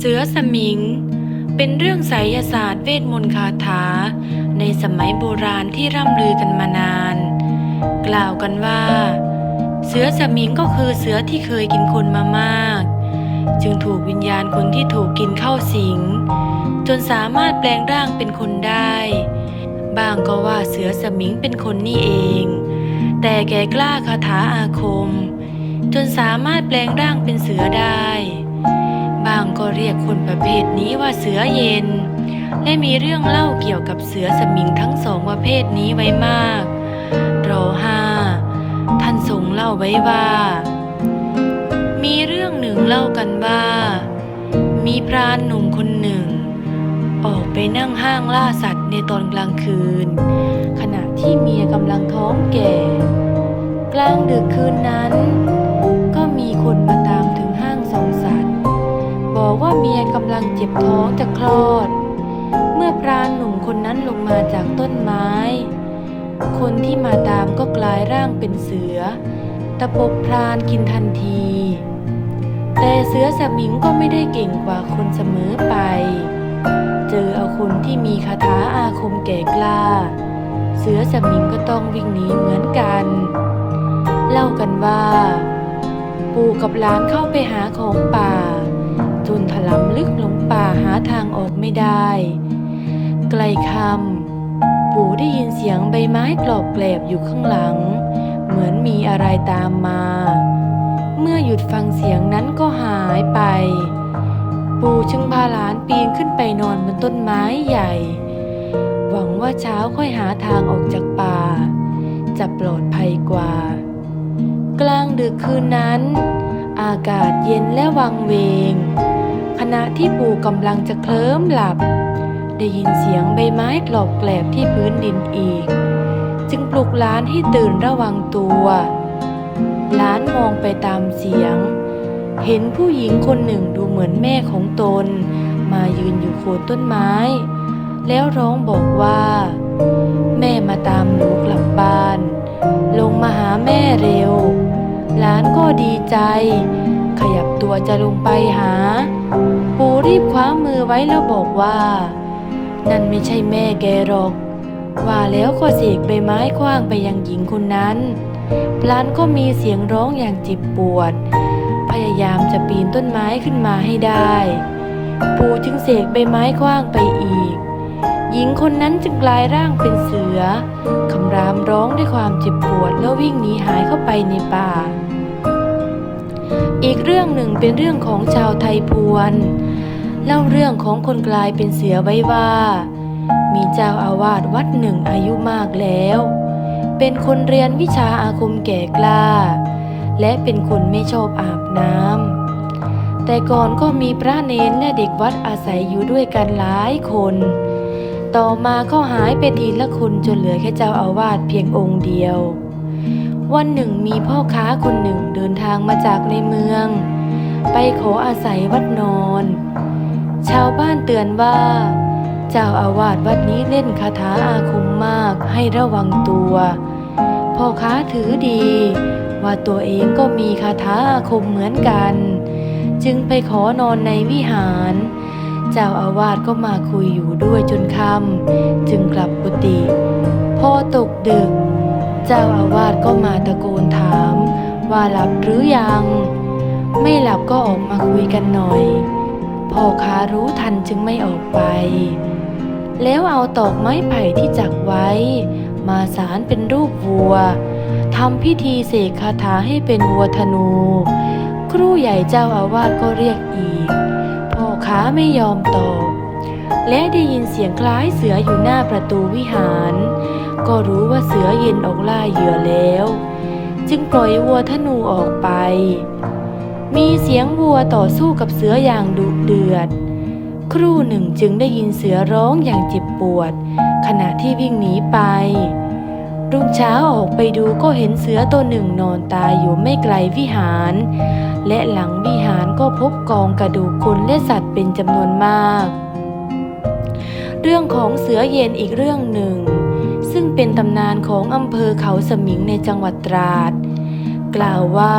เสือสมิง เป็นเรื่องไสยศาสตร์เวทมนต์คาถา ในสมัยโบราณที่ร่ำลือกันมานาน กล่าวกันว่า เสือสมิงก็คือเสือที่เคยกินคนมามาก จึงถูกวิญญาณคนที่ถูกกินเข้าสิง จนสามารถแปลงร่างเป็นคนได้บางก็ว่าเสือสมิงเป็นคนนี่เอง แต่แกกล้าคาถาอาคม จนสามารถแปลงร่างเป็นเสือได้างก็เรียกคนประเภทนี้ว่าเสือเย็น และมีเรื่องเล่าเกี่ยวกับเสือสมิงทั้งสองประเภทนี้ไว้มากรอห้าท่านทรงเล่าไว้ว่า มีเรื่องหนึ่งเล่ากันว่า มีพรานหนุ่มคนหนึ่ง ออกไปนั่งห้างล่าสัตว์ในตอนกลางคืน ขณะที่เมียกำลังท้องแก่ กลางดึกคืนนั้น ก็มีคนมา ว่าเมียกำลังเจ็บท้องจะคลอด เมื่อพรานหนุ่มคนนั้นลงมาจากต้นไม้ คนที่มาตามก็กลายร่างเป็นเสือ ตะปบพรานกินทันที แต่เสือสมิงก็ไม่ได้เก่งกว่าคนเสมอไป เจอเอาคนที่มีคาถาอาคมแก่กล้า เสือสมิงก็ต้องวิ่งหนีเหมือนกัน เล่ากันว่า ปู่กับหลานเข้าไปหาของป่า จนถลำลึกลงป่าหาทางออกไม่ได้ ไกลคำปู่ได้ยินเสียงใบไม้กรอบแกรบอยู่ข้างหลัง เหมือนมีอะไรตามมา เมื่อหยุดฟังเสียงนั้นก็หายไป ปู่จึงพาหลานปีนขึ้นไปนอนบนต้นไม้ใหญ่ หวังว่าเช้าค่อยหาทางออกจากป่า จะปลอดภัยกว่า กลางดึกคืนนั้นอากาศเย็นและวังเวง ขณะที่ปู่กำลังจะเคลิ้มหลับ ได้ยินเสียงใบไม้กรอบแกลบที่พื้นดินอีก จึงปลุกหลานให้ตื่นระวังตัวหลานมองไปตามเสียง เห็นผู้หญิงคนหนึ่งดูเหมือนแม่ของตน มายืนอยู่โคนต้นไม้ แล้วร้องบอกว่า แม่มาตามหนูกลับบ้าน ลงมาหาแม่เร็วหลานก็ดีใจ ตัวจะลงไปหา ปู่รีบคว้ามือไว้แล้วบอกว่า นั่นไม่ใช่แม่แกหรอก ว่าแล้วก็เสกใบไม้คว้างไปยังหญิงคนนั้นหลานก็มีเสียงร้องอย่างจ็บปวด พยายามจะปีนต้นไม้ขึ้นมาให้ได้ ปู่จึงเสกใบไม้คว้างไปอีก หญิงคนนั้นจึงกลายร่างเป็นเสือ คำรามร้องด้วยความเจ็บปวดแล้ววิ่งหนีหายเข้าไปในป่า อีกเรื่องหนึ่งเป็นเรื่องของชาวไทยพวน เล่าเรื่องของคนกลายเป็นเสือไว้ว่า มีเจ้าอาวาสวัดหนึ่งอายุมากแล้ว เป็นคนเรียนวิชาอาคมแก่กล้า และเป็นคนไม่ชอบอาบน้ำแต่ก่อนก็มีพระเนนและเด็กวัดอาศัยอยู่ด้วยกันหลายคน ต่อมาก็หายไปทีละคนจนเหลือแค่เจ้าอาวาสเพียงองค์เดียว วันหนึ่งมีพ่อค้าคนหนึ่งเดินทางมาจากในเมือง ไปขออาศัยวัดนอน ชาวบ้านเตือนว่า เจ้าอาวาสวัดนี้เล่นคาถาอาคมมากให้ระวังตัวพ่อค้าถือดี ว่าตัวเองก็มีคาถาอาคมเหมือนกัน จึงไปขอนอนในวิหาร เจ้าอาวาสก็มาคุยอยู่ด้วยจนค่ำจึงกลับกุฏิพอตกดึก เจ้าอาวาสก็มาตะโกนถาม ว่าหลับหรือยัง ไม่หลับก็ออกมาคุยกันหน่อย พ่อค้ารู้ทันจึงไม่ออกไป แล้วเอาตอกไม้ไผ่ที่จักไว้ มาสารเป็นรูปวัวทำพิธีเสกคาถาให้เป็นวัวธนู ครูใหญ่เจ้าอาวาสก็เรียกอีก พ่อค้าไม่ยอมตอบ และได้ยินเสียงคล้ายเสืออยู่หน้าประตูวิหาร ก็รู้ว่าเสือเย็นออกล่าเหยื่อแล้ว จึงปล่อยวัวธนูออกไป มีเสียงวัวต่อสู้กับเสืออย่างดุเดือด ครู่หนึ่งจึงได้ยินเสือร้องอย่างเจ็บปวด ขณะที่วิ่งหนีไปรุ่งเช้าออกไปดูก็เห็นเสือตัวหนึ่งนอนตายอยู่ไม่ไกลวิหาร และหลังวิหารก็พบกองกระดูกคนและสัตว์เป็นจำนวนมาก เรื่องของเสือเย็นอีกเรื่องหนึ่ง ซึ่งเป็นตำนานของอำเภอเขาสมิงในจังหวัดตราด กล่าวว่า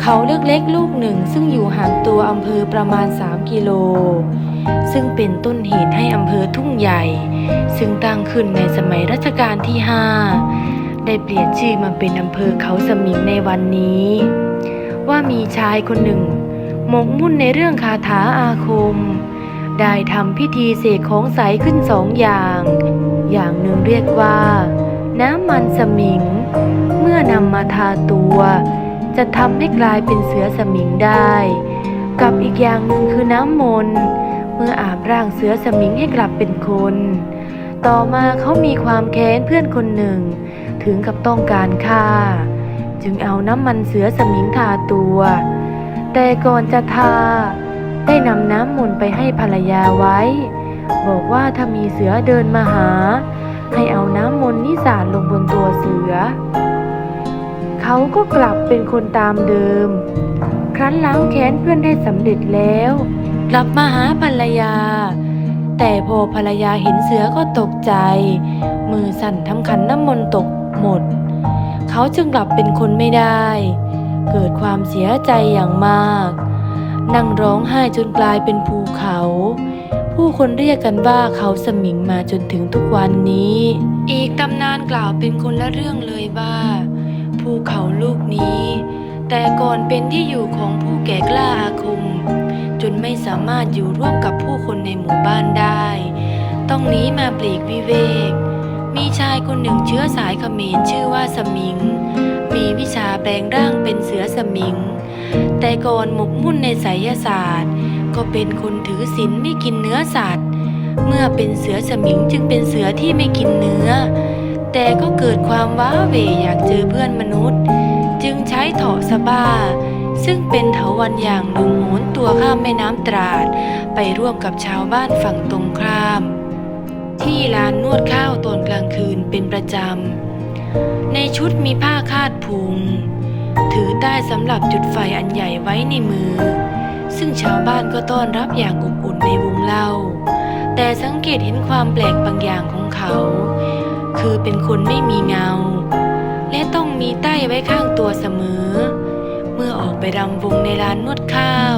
เขาเล็กๆลูกหนึ่งซึ่งอยู่ห่างตัวอำเภอประมาณ 3 กิโล ซึ่งเป็นต้นเหตุให้อำเภอทุ่งใหญ่ ซึ่งตั้งขึ้นในสมัยรัชกาลที่ 5 ได้เปลี่ยนชื่อมาเป็นอำเภอเขาสมิงในวันนี้ ว่ามีชายคนหนึ่งหมกมุ่นในเรื่องคาถาอาคม ได้ทำพิธีเสกของใสขึ้นสองอย่าง อย่างหนึ่งเรียกว่า น้ำมันสมิง เมื่อนำมาทาตัว จะทำให้กลายเป็นเสือสมิงได้ กับอีกอย่างหนึ่งคือน้ำมนต์เมื่ออาบร่างเสือสมิงให้กลับเป็นคน ต่อมาเขามีความแค้นเพื่อนคนหนึ่ง ถึงกับต้องการฆ่า จึงเอาน้ำมันเสือสมิงทาตัว แต่ก่อนจะทา ได้นำน้ำมนต์ไปให้ภรรยาไว้ บอกว่าถ้ามีเสือเดินมาหา ให้เอาน้ำมนต์นิสาดลงบนตัวเสือ เขาก็กลับเป็นคนตามเดิม ครั้นล้างแค้นเพื่อนได้สำเร็จแล้ว กลับมาหาภรรยา แต่พอภรรยาเห็นเสือก็ตกใจ มือสั่นทำขันน้ำมนต์ตกหมด เขาจึงกลับเป็นคนไม่ได้ เกิดความเสียใจอย่างมาก นั่งร้องไห้จนกลายเป็นภูเขา ผู้คนเรียกกันว่าเขาสมิงมาจนถึงทุกวันนี้ อีกตำนานกล่าวเป็นคนละเรื่องเลยว่า ภูเขาลูกนี้ แต่ก่อนเป็นที่อยู่ของผู้แก่กล้าอาคม จนไม่สามารถอยู่ร่วมกับผู้คนในหมู่บ้านได้ ต้องหนีมาปลีกวิเวก มีชายคนหนึ่งเชื้อสายเขมรชื่อว่าสมิง มีวิชาแปลงร่างเป็นเสือสมิง แต่ก่อนหมกมุ่นในไสยศาสตร์ ก็เป็นคนถือศีลไม่กินเนื้อสัตว์ เมื่อเป็นเสือสมิงจึงเป็นเสือที่ไม่กินเนื้อ แต่ก็เกิดความว้าเหวอยากเจอเพื่อนมนุษย์ จึงใช้เถาะสะบ้า ซึ่งเป็นเถาวันอย่างหนึ่งโหนตัวข้ามแม่น้ำตราด ไปร่วมกับชาวบ้านฝั่งตรงข้าม ที่ลานนวดข้าวตอนกลางคืนเป็นประจำในชุดมีผ้าคาดพุง ถือใต้สำหรับจุดไฟอันใหญ่ไว้ในมือ ซึ่งชาวบ้านก็ต้อนรับอย่างอบอุ่นในวงเล่า แต่สังเกตเห็นความแปลกบางอย่างของเขา คือเป็นคนไม่มีเงา และต้องมีใต้ไว้ข้างตัวเสมอ เมื่อออกไปรำวงในร้านนวดข้าว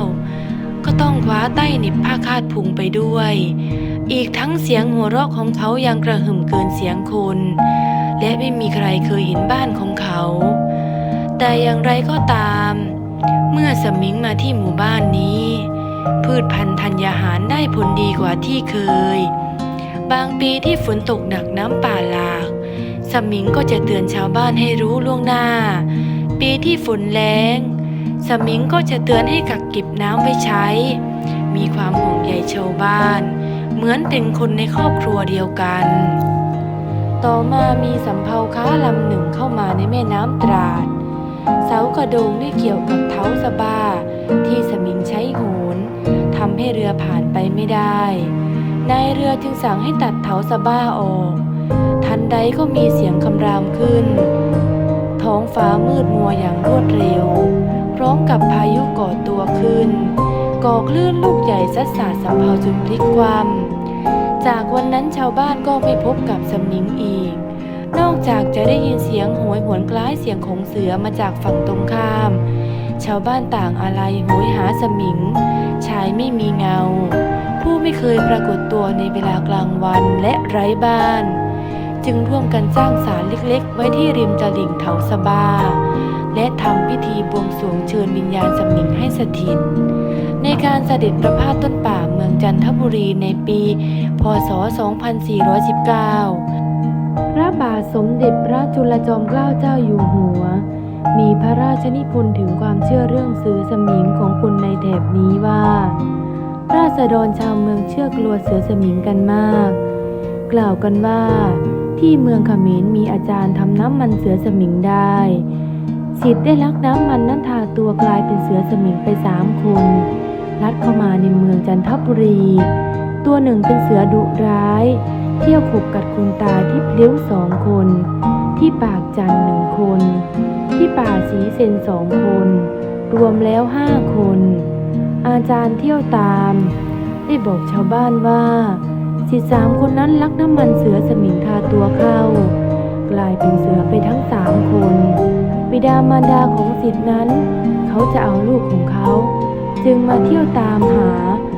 ก็ต้องคว้าใต้เหน็บผ้าคาดพุงไปด้วย อีกทั้งเสียงหัวเราะของเขายังกระหึ่มเกินเสียงคน และไม่มีใครเคยเห็นบ้านของเขา แต่อย่างไรก็ตาม เมื่อสมิงมาที่หมู่บ้านนี้ พืชพันธุ์ธัญญาหารได้ผลดีกว่าที่เคย บางปีที่ฝนตกหนักน้ำป่าหลาก สมิงก็จะเตือนชาวบ้านให้รู้ล่วงหน้า ปีที่ฝนแล้งสมิงก็จะเตือนให้กักเก็บน้ำไว้ใช้ มีความห่วงใยชาวบ้าน เหมือนเป็นคนในครอบครัวเดียวกัน ต่อมามีสำเภาค้าลำหนึ่งเข้ามาในแม่น้ำตราด เสากระโดงได้เกี่ยวกับเท้าสะบ้า ที่สมิงใช้โหนทำให้เรือผ่านไปไม่ได้ นายเรือจึงสั่งให้ตัดเท้าสะบ้าออก ทันใดก็มีเสียงคำรามขึ้น ท้องฟ้ามืดมัวอย่างรวดเร็ว พร้อมกับพายุก่อตัวขึ้นก่อคลื่นลูกใหญ่ซัดสาดสำเภาจนพลิกคว่ำจากวันนั้นชาวบ้านก็ไม่พบกับสมิงอีก นอกจากจะได้ยินเสียงโหยหวนคล้ายเสียงของเสือมาจากฝั่งตรงข้าม ชาวบ้านต่างอะไรโหยหาสมิง ชายไม่มีเงา ผู้ไม่เคยปรากฏตัวในเวลากลางวันและไร้บ้าน จึงร่วมกันสร้างศาลเล็กๆ ไว้ที่ริมตลิ่งเถาสบา และทำพิธีบวงสรวงเชิญวิญญาณสมิงให้สถิตในการเสด็จประพาสต้นป่าเมืองจันทบุรีในปี พศ 2419 พระบาทสมเด็จพระจุลจอมเกล้าเจ้าอยู่หัว มีพระราชนิพนธ์ถึงความเชื่อเรื่องสือสมิงของคนในแถบนี้ว่า ราษฎรชาวเมืองเชื่อกลัวเสือสมิงกันมาก กล่าวกันว่า ที่เมืองเขมรมีอาจารย์ทำน้ำมันเสือสมิงได้สิทธิ์ได้ลักน้ำมันนั้นทาตัวกลายเป็นเสือสมิงไปสามคนลัดเข้ามาในเมืองจันทบุรี ตัวหนึ่งเป็นเสือดุร้าย เที่ยวขบกัดคุณตาที่เพลี้ยวสองคน ที่ปากจันหนึ่งคน ที่ป่าสีเซนสองคน รวมแล้วห้าคน อาจารย์เที่ยวตาม ได้บอกชาวบ้านว่าสิสามคนนั้นลักน้ำมันเสือสมิงทาตัวเข้า กลายเป็นเสือไปทั้งสามคนบิดามารดาของสิทธินั้น เขาจะเอาลูกของเขา จึงมาเที่ยวตามหา